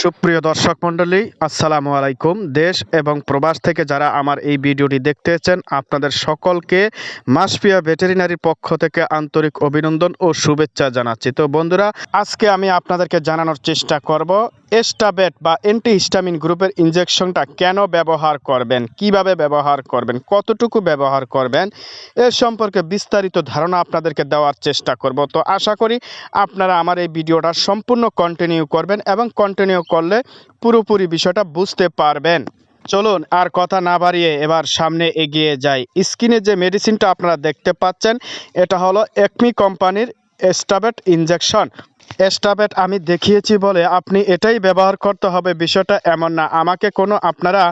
সুপ্রিয় দর্শক মণ্ডলী, আসসালামু আলাইকুম। দেশ এবং প্রবাস থেকে যারা আমার এই ভিডিওটি দেখতেছেন আপনাদের সকলকে মাসপিয়া ভেটেরিনারির পক্ষ থেকে আন্তরিক অভিনন্দন ও শুভেচ্ছা জানাচ্ছি। তো বন্ধুরা, আজকে আমি আপনাদেরকে জানানোর চেষ্টা করব এস্টাবেট বা অ্যান্টিহিস্টামিন গ্রুপের ইনজেকশনটা কেন ব্যবহার করবেন? কীভাবে ব্যবহার করবেন? কতটুকু ব্যবহার করবেন? এ সম্পর্কে বিস্তারিত ধারণা আপনাদেরকে দেওয়ার চেষ্টা করব। তো আশা করি আপনারা আমার এই ভিডিওটা সম্পূর্ণ কন্টিনিউ করবেন এবং কন্টিনিউ করলে পুরোপুরি বিষয়টা বুঝতে পারবেন। চলুন আর কথা না বাড়িয়ে এবার সামনে এগিয়ে যাই। স্কিনে যে মেডিসিনটা আপনারা দেখতে পাচ্ছেন, এটা হলো একমি কোম্পানির এস্টাবেট ইনজেকশন এস্টাবেট আমি দেখিয়েছি বলে আপনি এটাই ব্যবহার করতে হবে, বিষয়টা এমন না। আমাকে কোনো আপনারা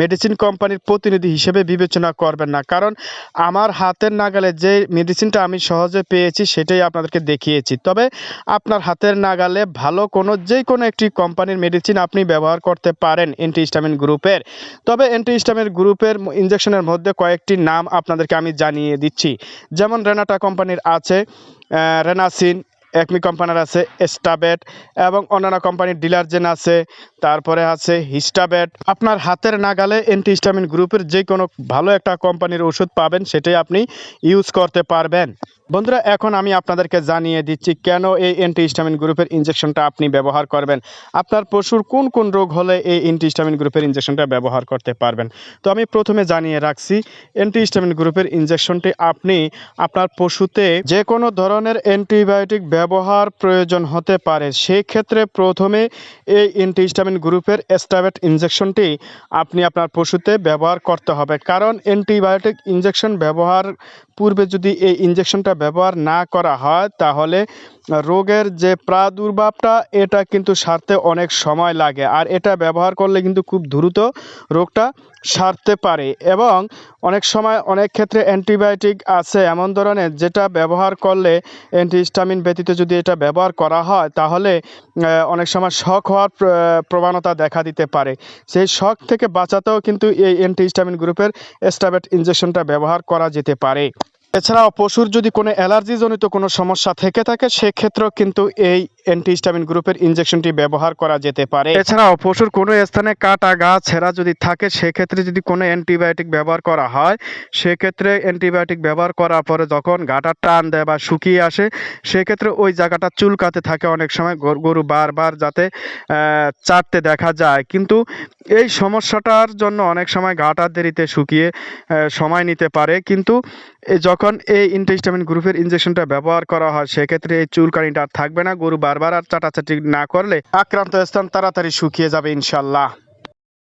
মেডিসিন কোম্পানির প্রতিনিধি হিসেবে বিবেচনা করবেন না। কারণ আমার হাতের নাগালে যে মেডিসিনটা আমি সহজে পেয়েছি, সেটাই আপনাদেরকে দেখিয়েছি। তবে আপনার হাতের নাগালে ভালো কোনো যে কোনো একটি কোম্পানির মেডিসিন আপনি ব্যবহার করতে পারেন অ্যান্টিহিস্টামিন গ্রুপের। তবে অ্যান্টিহিস্টামিন গ্রুপের ইনজেকশনের মধ্যে কয়েকটি নাম আপনাদেরকে আমি জানিয়ে দিচ্ছি। যেমন রেনাটা কোম্পানির আছে রেনাসিন একমি কোম্পানির আছে স্টাবেট এবং অন্যান্য কোম্পানির ডিলারজেন আছে, তারপরে আছে হিস্টাবেট আপনার হাতের নাগালে অ্যান্টিহিস্টামিন গ্রুপের যে কোনো ভালো একটা কোম্পানির ওষুধ পাবেন, সেটাই আপনি ইউজ করতে পারবেন। বন্ধুরা, এখন আমি আপনাদেরকে জানিয়ে দিচ্ছি কেন এই অ্যান্টিহিস্টামিন গ্রুপের ইনজেকশনটা আপনি ব্যবহার করবেন। আপনার পশুর কোন কোন রোগ হলে এই অ্যান্টিহিস্টামিন গ্রুপের ইনজেকশনটা ব্যবহার করতে পারবেন? তো আমি প্রথমে জানিয়ে রাখছি অ্যান্টিহিস্টামিন গ্রুপের ইনজেকশনটি আপনি আপনার পশুতে যে কোনো ধরনের অ্যান্টিবায়োটিক ব্যবহার প্রয়োজন হতে পারে। সেই ক্ষেত্রে প্রথমে এই অ্যান্টিহিস্টামিন গ্রুপের স্টাবেট ইনজেকশনটি আপনি আপনার পশুতে ব্যবহার করতে হবে। কারণ অ্যান্টিবায়োটিক ইনজেকশন ব্যবহার পূর্বে যদি এই ইনজেকশনটা ব্যবহার না করা হয়, তাহলে রোগের যে প্রাদুর্ভাবটা, এটা কিন্তু সারতে অনেক সময় লাগে। আর এটা ব্যবহার করলে কিন্তু খুব দ্রুত রোগটা সারতে পারে। এবং অনেক সময় অনেক ক্ষেত্রে অ্যান্টিবায়োটিক আছে এমন ধরনের, যেটা ব্যবহার করলে অ্যান্টিহিস্টামিন ব্যতীত যদি এটা ব্যবহার করা হয়, তাহলে অনেক সময় শক হওয়ার প্রবণতা দেখা দিতে পারে। সেই শখ থেকে বাঁচাতেও কিন্তু এই অ্যান্টিহিস্টামিন গ্রুপের স্টাবেট ইনজেকশনটা ব্যবহার করা যেতে পারে। এছাড়াও পশুর যদি কোনো অ্যালার্জিজনিত কোনো সমস্যা থেকে থাকে, সেক্ষেত্রেও কিন্তু এই অ্যান্টিহিস্টামিন গ্রুপের ইনজেকশনটি ব্যবহার করা যেতে পারে। এছাড়াও পশুর কোনো স্থানে কাটা গা, ছেঁড়া যদি থাকে, সেক্ষেত্রে যদি কোনো অ্যান্টিবায়োটিক ব্যবহার করা হয়, সেক্ষেত্রে অ্যান্টিবায়োটিক ব্যবহার করার পরে যখন গাটা টান দেয় বা শুকিয়ে আসে, সেক্ষেত্রে ওই জায়গাটা চুলকাতে থাকে অনেক সময়, গরু- বারবার যাতে চাটতে দেখা যায়। কিন্তু এই সমস্যাটার জন্য অনেক সময় গাটা দেরিতে শুকিয়ে সময় নিতে পারে। কিন্তু এ যখন এই ইনটেস্টামিন গ্রুপের ইনজেকশনটা ব্যবহার করা হয়, সেক্ষেত্রে এই চুলকানিটা থাকবে না। গরু বারবার আর চাটাচাটি না করলে আক্রান্ত স্থান তাড়াতাড়ি শুকিয়ে যাবে ইনশাল্লাহ